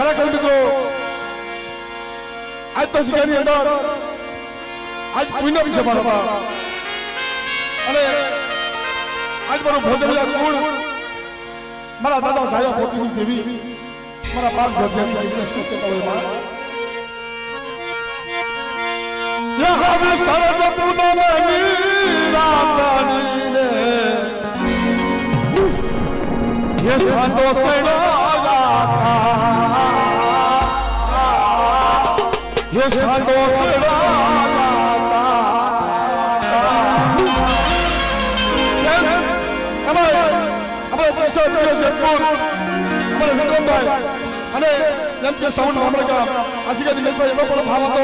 ખરેખર મિત્રો આજ તો સિગાની અંદર આજ પુણ્ય વિશે મારા અને આજ મારું ભોજન ગુણ મારા દાદા સાહેબ પોતીની દેવી. મારા બાપ ભોજન બિઝનેસનું મારા યહ સરસ પૂનમની રાતની રે. યે સાંતો સેના કે સાઉન્ડ હમણાં કા આશીર્વાદ મેલતા એનો પણ ભાવ હતો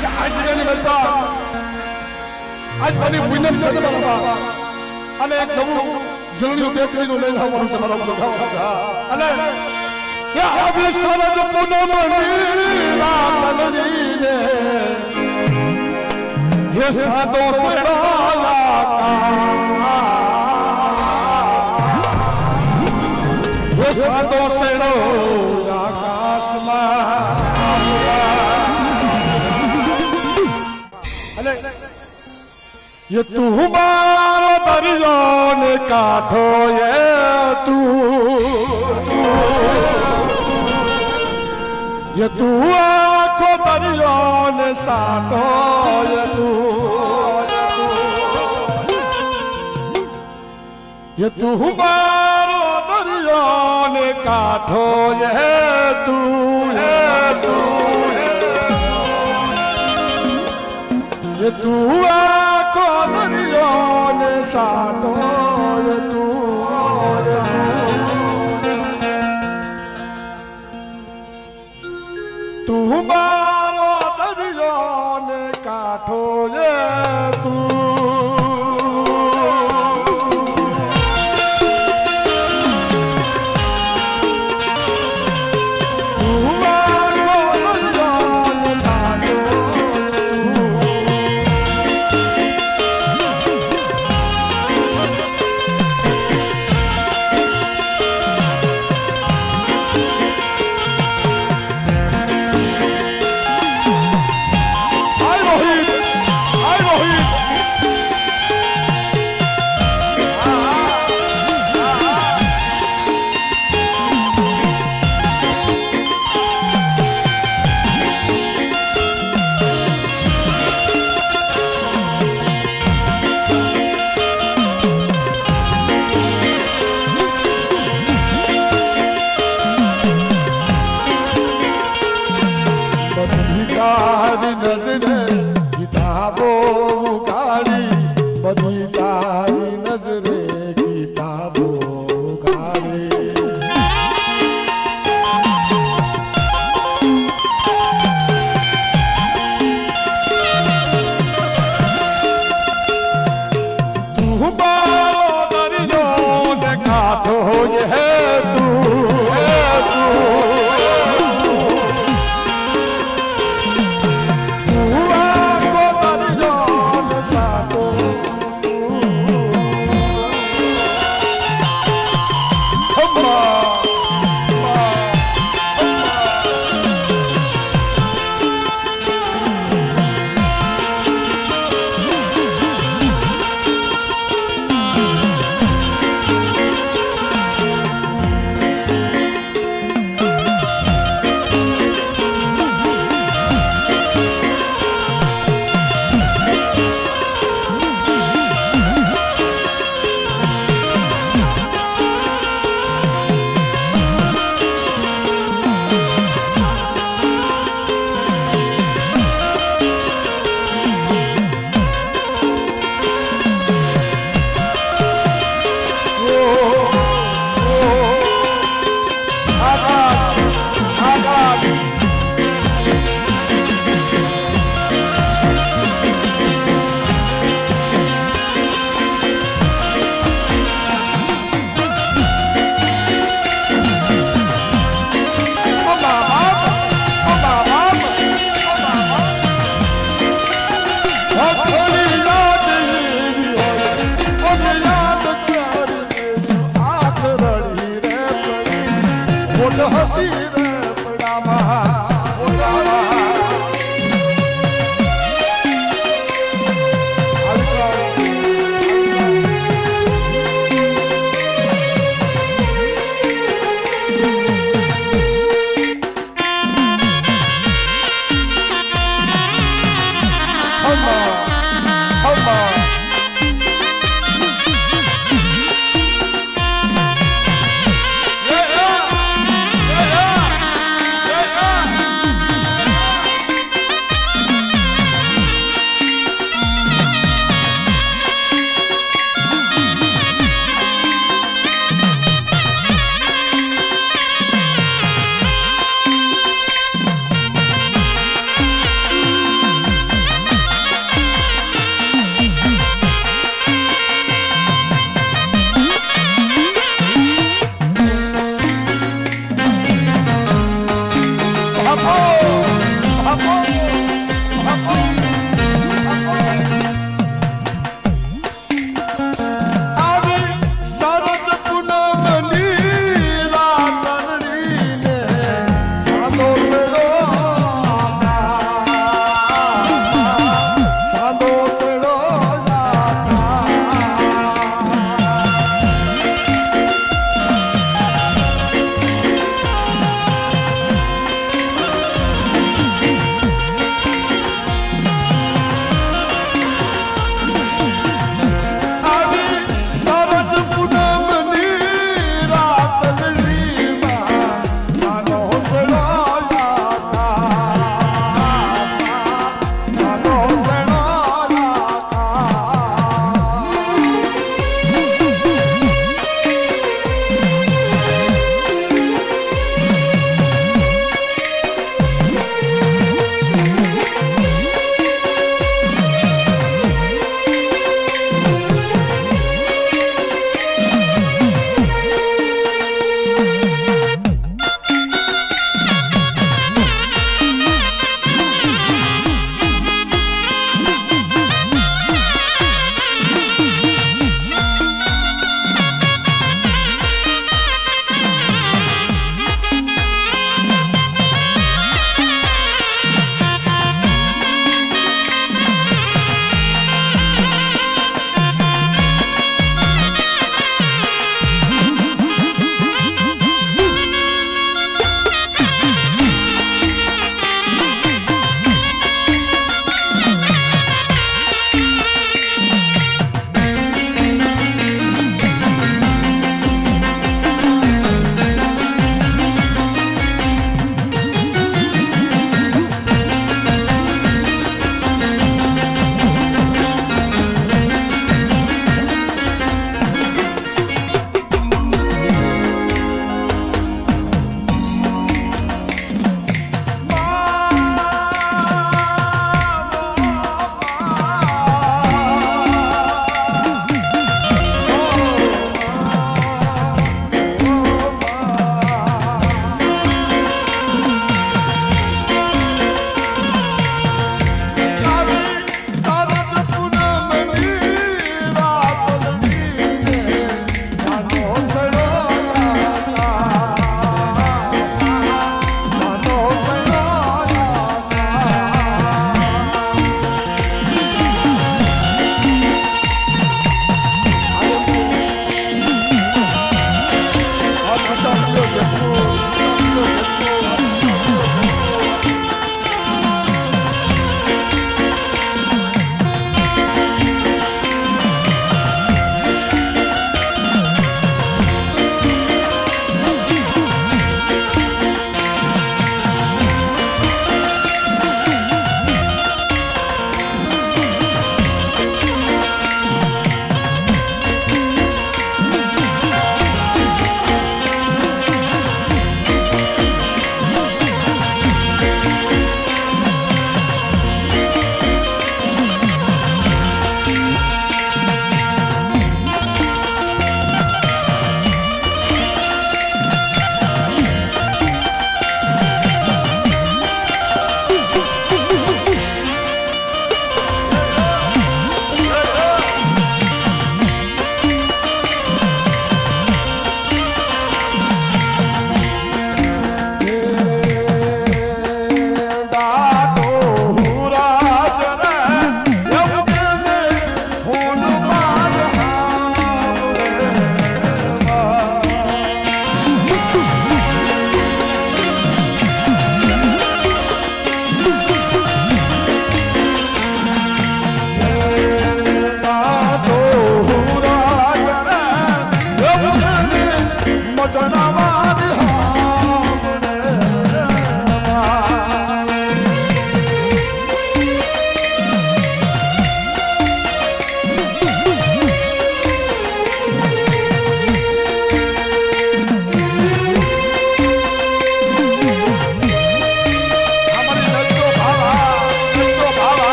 કે આશીર્વાદ મેલતા આજ બની પૂનમ છે તમારા અને એક નવું જણિયું બેકરીનું લઈ આવવાનું છે મારો બધો અને કે આવી સરજ પૂનમ નીલાતની રે હે સાદો સેડાયા હે સાદો સેડો આકાશમાં અને ये तू मारो दरिया ने काठो ये तू ये तू आखो दरिया ने साटो ये तू ये तू मारो દરિયાને કાંઠો હે તું હે તું હે તું. આખો દરિયાને સાટો I'm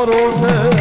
મારો છે